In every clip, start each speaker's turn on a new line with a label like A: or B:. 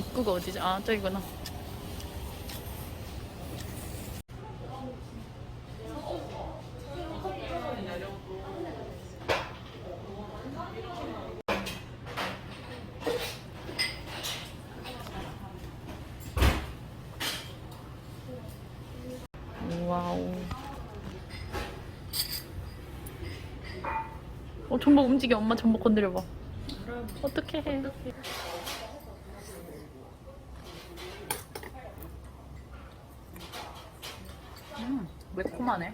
A: 입구가 어디지? 아 저기구나. 와우. 어, 전복 움직여. 엄마 전복 건드려봐. 어떻게 해? 음, 매콤하네.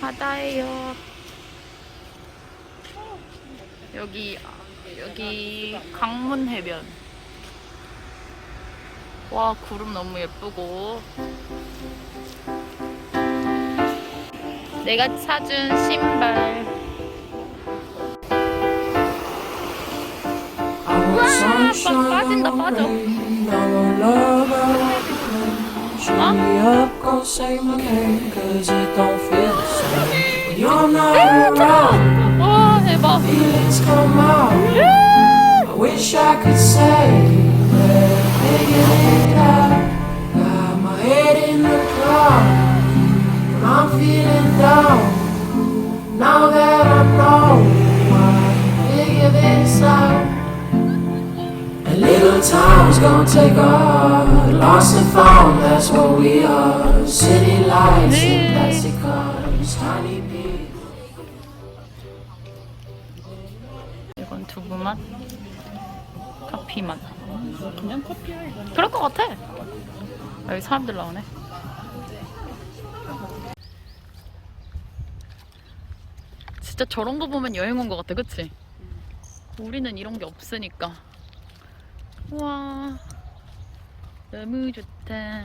A: 바다예요. 여기 여기 강문 해변. 와 구름 너무 예쁘고. 내가 사준 신발.
B: Sunshine
A: 빠진다, 빠져.
B: Shut me up, gon' say my name, cause it don't feel the same. When you're not around, feelings come out. I wish I could say we're figuring it out. Got my head in the clouds, but I'm feeling down. Now that I'm know. Time's gonna take off. Lost and found, that's what we are. City lights and plastic cars, tiny people.
A: 이건 두부 맛, 커피 맛.
C: 그냥 커피야 이건.
A: 그럴 것 같아. 여기 사람들 나오네. 진짜 저런 거 보면 여행 온 것 같아, 그치? 우리는 이런 게 없으니까. 와, 너무 좋다.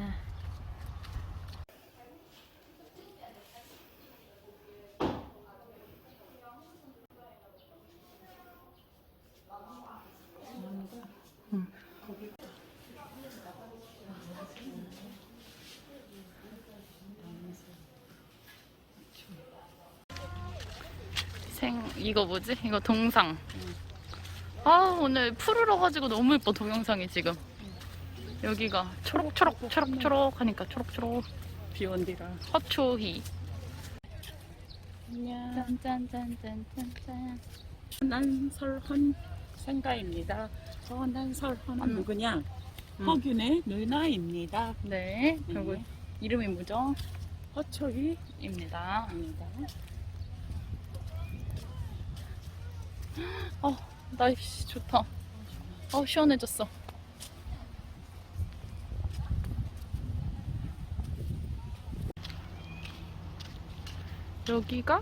A: 생 이거 뭐지? 이거 동상. 아 오늘 푸르러 가지고 너무 예뻐 동영상이 지금. 여기가 초록초록 초록초록 하니까 초록초록
C: 비원디라.
A: 허초희.
C: 안녕.
A: 짠짠짠짠짠짠.
C: 난 설헌 생가입니다. 어, 난 설헌
A: 음.
C: 누구냐?
A: 음.
C: 허균의 누나입니다.
A: 네. 그리고
C: 네.
A: 이름이 뭐죠?
C: 허초희입니다.
A: 입니다. 어 날씨 좋다. 어 시원해졌어. 여기가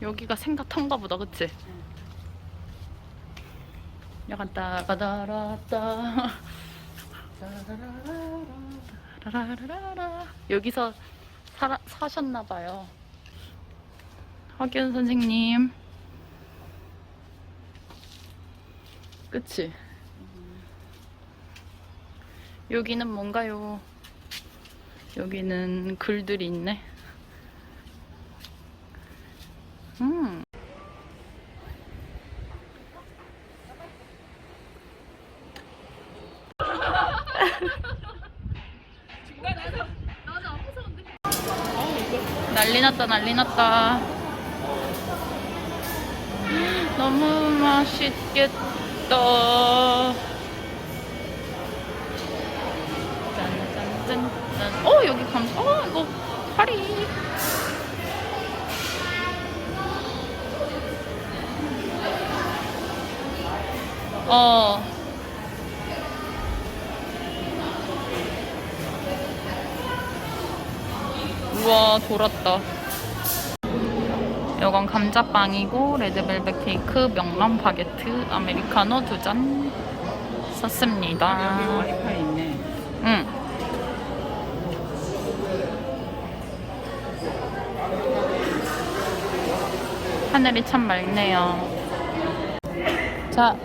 A: 여기가 생가턴가 보다, 그치? 약간 따가다라따 여기서 살아, 사셨나 봐요. 학연 선생님. 그치? 여기는 뭔가요? 여기는 글들이 있네. 음. 난리 났다, 난리 났다. 너무 맛있겠다. 짠짠짠짠. 어, 여기 감, 어, 이거 파리. 어. 우와, 돌았다. 이건 감자빵이고 레드벨벳 케이크, 명란 바게트, 아메리카노 두 잔 샀습니다.
C: 여기 와이파이 있네.
A: 응. 하늘이 참 맑네요. 자,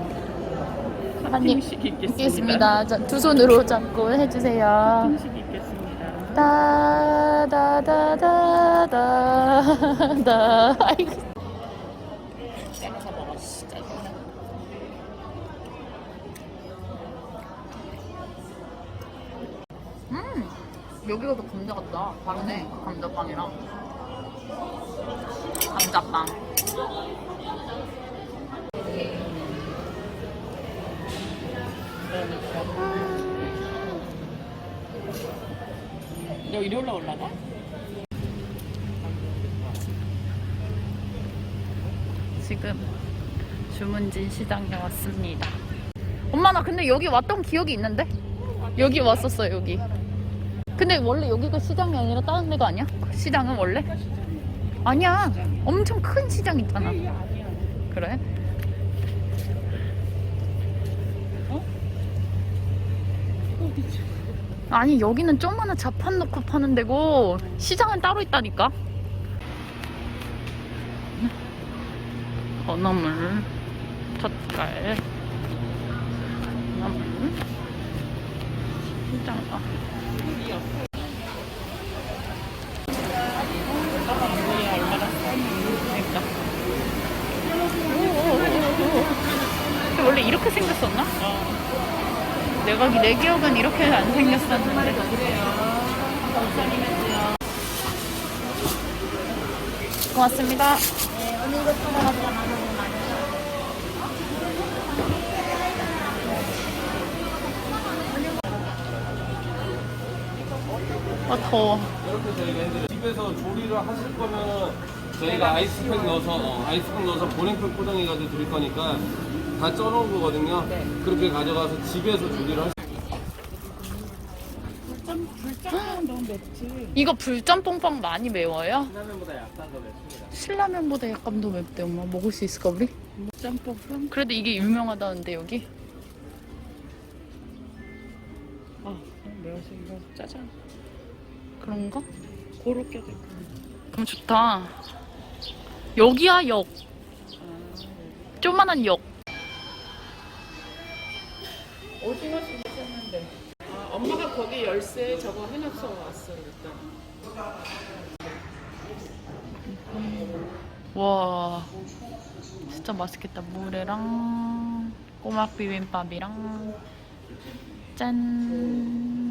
A: 한입
C: 음식 있겠습니다.
A: 자, 두 손으로 잡고 해주세요.
C: 음식 있겠습니다.
A: 다다다 다다다 음, 여기가 더 감자 같다. 다르네. 감자빵이랑 감자빵.
C: 너 일요일날 올라가?
A: 지금 주문진 시장에 왔습니다. 엄마 나 근데 여기 왔던 기억이 있는데? 여기 왔었어 여기. 근데 원래 여기가 시장이 아니라 다른 데가 아니야? 시장은 원래? 아니야. 엄청 큰 시장 있잖아. 그래? 아니 여기는 조그마한 자판 놓고 파는 데고 시장은 따로 있다니까. 건어물, 젓갈,
C: 싸니까.
A: 근데 원래 이렇게 생겼었나? 내가 내 기억은 이렇게 안 생겼었는데. 고맙습니다. 아 더워.
D: 이렇게 저희가 해드려요. 집에서 조리를 하실 거면 저희가 아이스팩 넣어서 어, 아이스팩 넣어서 보냉팩 포장해가지고 드릴 거니까 다 쪄놓은 거거든요. 그렇게 가져가서 집에서 조리를 하실
C: 불짬 맵지.
A: 이거 불짬뽕빵 많이 매워요?
D: 라면보다 약간 더 맵습니다.
A: 신라면보다 약간 더 맵대 엄마 먹을 수 있을까 우리?
C: 짬뽕.
A: 그래도 이게 유명하다는데 여기?
C: 아 매워서 이거 짜장.
A: 그런가?
C: 고로케 될 거.
A: 너무 좋다. 여기야 역.
C: 아
A: 조만한 역.
C: 오징어 준비했는데. 아 엄마가 거기 열쇠 저거 해놓고 왔어 일단.
A: 와 진짜 맛있겠다. 물회랑 꼬막 비빔밥이랑 짠.